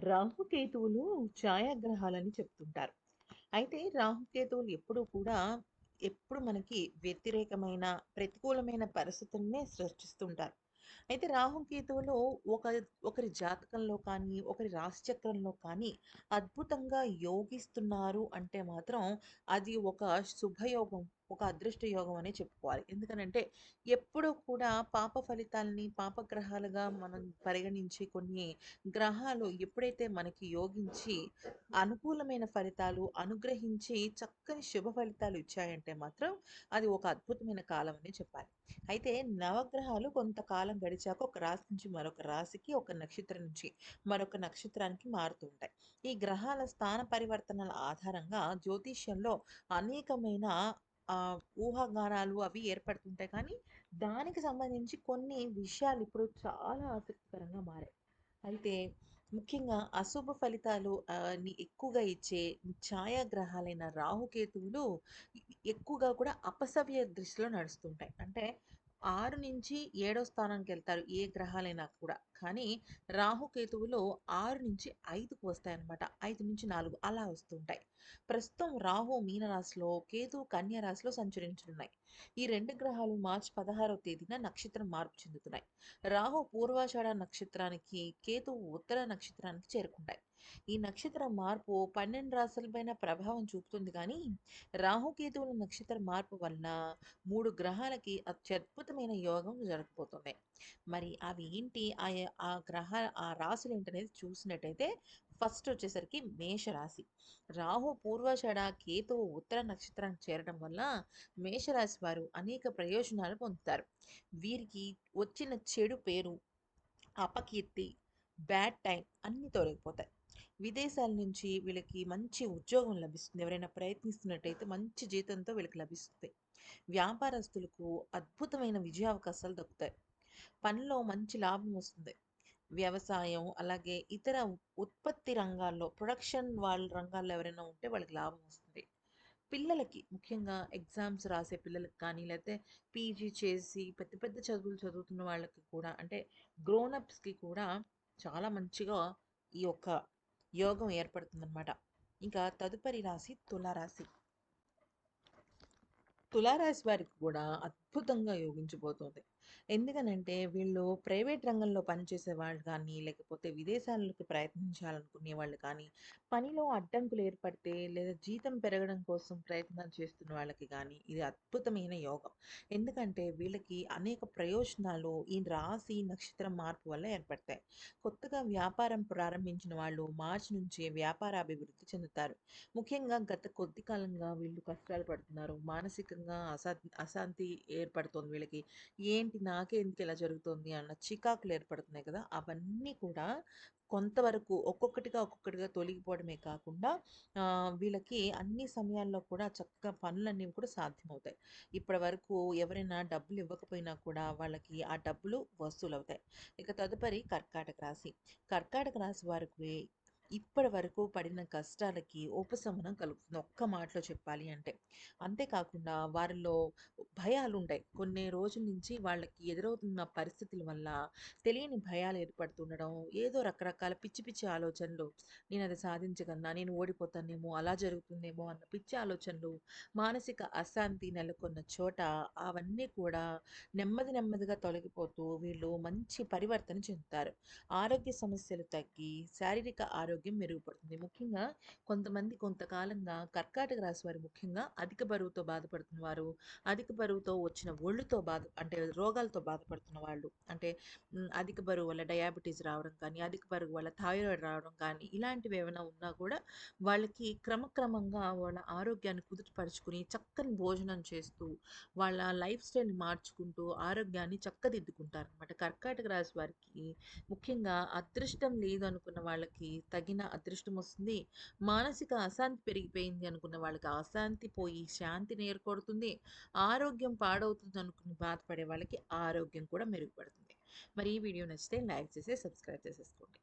రాహుకేతువులు ఛాయాగ్రహాలని చెప్తుంటారు. అయితే రాహుకేతువులు ఎప్పుడూ కూడా ఎప్పుడు మనకి వ్యతిరేకమైన, ప్రతికూలమైన పరిస్థితులనే సృష్టిస్తుంటారు. అయితే రాహుకేతువులు ఒక ఒకరి జాతకంలో కానీ, ఒకరి రాశిచక్రంలో కానీ అద్భుతంగా యోగిస్తున్నారు అంటే మాత్రం అది ఒక శుభయోగం, ఒక అదృష్ట యోగం అనే చెప్పుకోవాలి. ఎందుకనంటే ఎప్పుడూ కూడా పాప ఫలితాలని పాపగ్రహాలుగా మనం పరిగణించి కొన్ని గ్రహాలు ఎప్పుడైతే మనకి యోగించి అనుకూలమైన ఫలితాలు అనుగ్రహించి చక్కని శుభ ఫలితాలు ఇచ్చాయంటే మాత్రం అది ఒక అద్భుతమైన కాలం అని చెప్పాలి. అయితే నవగ్రహాలు కొంతకాలం గడిచాక ఒక రాశి నుంచి మరొక రాశికి, ఒక నక్షత్రం నుంచి మరొక నక్షత్రానికి మారుతూ ఉంటాయి. ఈ గ్రహాల స్థాన పరివర్తనల ఆధారంగా జ్యోతిష్యంలో అనేకమైన ఊహాగానాలు అవి ఏర్పడుతుంటాయి. కానీ దానికి సంబంధించి కొన్ని విషయాలు ఇప్పుడు చాలా ఆసక్తికరంగా మారాయి. అయితే ముఖ్యంగా అశుభ ఫలితాలు ఎక్కువగా ఇచ్చే ఛాయాగ్రహాలైన రాహుకేతువులు ఎక్కువగా కూడా అపసవ్య దృష్టిలో నడుస్తుంటాయి. అంటే ఆరు నుంచి ఏడో స్థానానికి వెళ్తారు ఏ గ్రహాలైనా కూడా. కానీ రాహుకేతువులో ఆరు నుంచి ఐదుకు వస్తాయన్నమాట. 5-4 అలా వస్తుంటాయి. ప్రస్తుతం రాహు మీనరాశిలో కేతు కేతువు కన్య రాశిలో సంచరించనున్నాయి. ఈ రెండు గ్రహాలు మార్చి 16వ తేదీన నక్షత్రం మార్పు చెందుతున్నాయి. రాహు పూర్వాషాఢ నక్షత్రానికి, కేతువు ఉత్తర నక్షత్రానికి చేరుకుంటాయి. ఈ నక్షత్ర మార్పు 12 రాశులపైన ప్రభావం చూపుతుంది కానీ రాహుకేతువుల నక్షత్ర మార్పు వలన మూడు గ్రహాలకి అత్యద్భుతమైన యోగం జరగబోతుంది. మరి అవి ఏంటి? ఆ ఆ గ్రహ ఆ రాశులేంటనేది చూసినట్టయితే ఫస్ట్ వచ్చేసరికి మేషరాశి. రాహు పూర్వషడ కేతువు ఉత్తర నక్షత్రానికి చేరడం వల్ల మేషరాశి వారు అనేక ప్రయోజనాలు పొందుతారు. వీరికి వచ్చిన చెడు పేరు, అపకీర్తి, బ్యాడ్ టైమ్ అన్నీ తొలగిపోతాయి. విదేశాల నుంచి వీళ్ళకి మంచి ఉద్యోగం లభిస్తుంది. ఎవరైనా ప్రయత్నిస్తున్నట్టయితే మంచి జీతంతో వీళ్ళకి లభిస్తుంది. వ్యాపారస్తులకు అద్భుతమైన విజయావకాశాలు దక్కుతాయి. పనిలో మంచి లాభం వస్తుంది. వ్యవసాయం అలాగే ఇతర ఉత్పత్తి రంగాల్లో ప్రొడక్షన్ వాళ్ళ రంగాల్లో ఎవరైనా ఉంటే వాళ్ళకి లాభం వస్తుంది. పిల్లలకి ముఖ్యంగా ఎగ్జామ్స్ రాసే పిల్లలకి కానీ, లేతే పీజీ చేసి పెద్ద పెద్ద చదువులు చదువుతున్న వాళ్ళకి కూడా అంటే గ్రోనప్స్కి కూడా చాలా మంచిగా ఈ యొక్క యోగం ఏర్పడుతుందన్నమాట ఇంకా తదుపరి రాశి తులారాశి. తులారాశి వారికి కూడా అద్భుతంగా యోగించబోతోంది. ఎందుకనంటే వీళ్ళు ప్రైవేట్ రంగంలో పనిచేసే వాళ్ళు కానీ, లేకపోతే విదేశాలకు ప్రయత్నించాలనుకునే వాళ్ళు కానీ, పనిలో అడ్డంకులు ఏర్పడితే లేదా జీతం పెరగడం కోసం ప్రయత్నాలు చేస్తున్న వాళ్ళకి కానీ ఇది అద్భుతమైన యోగం. ఎందుకంటే వీళ్ళకి అనేక ప్రయోజనాలు ఈ రాశి, నక్షత్రం మార్పు వల్ల ఏర్పడతాయి. కొత్తగా వ్యాపారం ప్రారంభించిన వాళ్ళు మార్చి నుంచే వ్యాపార అభివృద్ధి చెందుతారు. ముఖ్యంగా గత కొద్ది కాలంగా వీళ్ళు కష్టాలు పడుతున్నారు. మానసికంగా అసా అశాంతి ఏర్పడుతుంది వీళ్ళకి. ఏంటి నాకే ఎందుకు ఇలా జరుగుతుంది అన్న చికాకులు ఏర్పడుతున్నాయి కదా! అవన్నీ కూడా కొంతవరకు ఒక్కొక్కటిగా, ఒక్కొక్కటిగా తొలగిపోవడమే కాకుండా వీళ్ళకి అన్ని సమయాల్లో కూడా చక్కగా పనులన్నీ కూడా సాధ్యమవుతాయి. ఇప్పటి వరకు ఎవరైనా డబ్బులు ఇవ్వకపోయినా కూడా వాళ్ళకి ఆ డబ్బులు వసూలవుతాయి. ఇక తదుపరి కర్కాటక రాశి. కర్కాటక రాశి వారికి ఇప్పటి వరకు పడిన కష్టాలకి ఉపశమనం కలుగుతుంది. ఒక్క మాటలో చెప్పాలి అంటే. అంతేకాకుండా వారిలో భయాలుంటాయి. కొన్ని రోజుల నుంచి వాళ్ళకి ఎదురవుతున్న పరిస్థితుల వల్ల తెలియని భయాలు ఏర్పడుతుండడం, ఏదో రకరకాల పిచ్చి పిచ్చి ఆలోచనలు నేను అది సాధించగలనా? నేను ఓడిపోతానేమో! అలా జరుగుతుందేమో అన్న పిచ్చి ఆలోచనలు, మానసిక అశాంతి నెలకొన్న చోట అవన్నీ కూడా నెమ్మది నెమ్మదిగా తొలగిపోతూ వీళ్ళు మంచి పరివర్తన చెందుతారు. ఆరోగ్య సమస్యలు తగ్గి శారీరక ఆరోగ్యం ఆరోగ్యం మెరుగుపడుతుంది. ముఖ్యంగా కొంతమంది కొంతకాలంగా కర్కాటక రాశి వారు ముఖ్యంగా అధిక బరువుతో బాధపడుతున్న వారు, అధిక బరువుతో వచ్చిన ఒళ్ళుతో బాధ అంటే రోగాలతో బాధపడుతున్న వాళ్ళు, అంటే అధిక బరువు వల్ల డయాబెటీస్ రావడం కానీ, అధిక బరువు వల్ల థైరాయిడ్ రావడం కానీ, ఇలాంటివి ఏమైనా ఉన్నా కూడా వాళ్ళకి క్రమక్రమంగా వాళ్ళ ఆరోగ్యాన్ని కుదుటపరుచుకుని చక్కని భోజనం చేస్తూ, వాళ్ళ లైఫ్ స్టైల్‌ని మార్చుకుంటూ ఆరోగ్యాన్ని చక్కదిద్దుకుంటారు అనమాట కర్కాటక రాశి వారికి ముఖ్యంగా అదృష్టం లేదు అనుకున్న వాళ్ళకి తగిన అదృష్టం వస్తుంది. మానసిక అశాంతి పెరిగిపోయింది అనుకున్న వాళ్ళకి అశాంతి పోయి శాంతి నేర్కొడుతుంది ఆరోగ్యం పాడవుతుంది అనుకుని బాధపడే వాళ్ళకి ఆరోగ్యం కూడా మెరుగుపడుతుంది. మరి ఈ వీడియో నచ్చితే లైక్ చేసి, సబ్స్క్రైబ్ చేసేసుకోండి.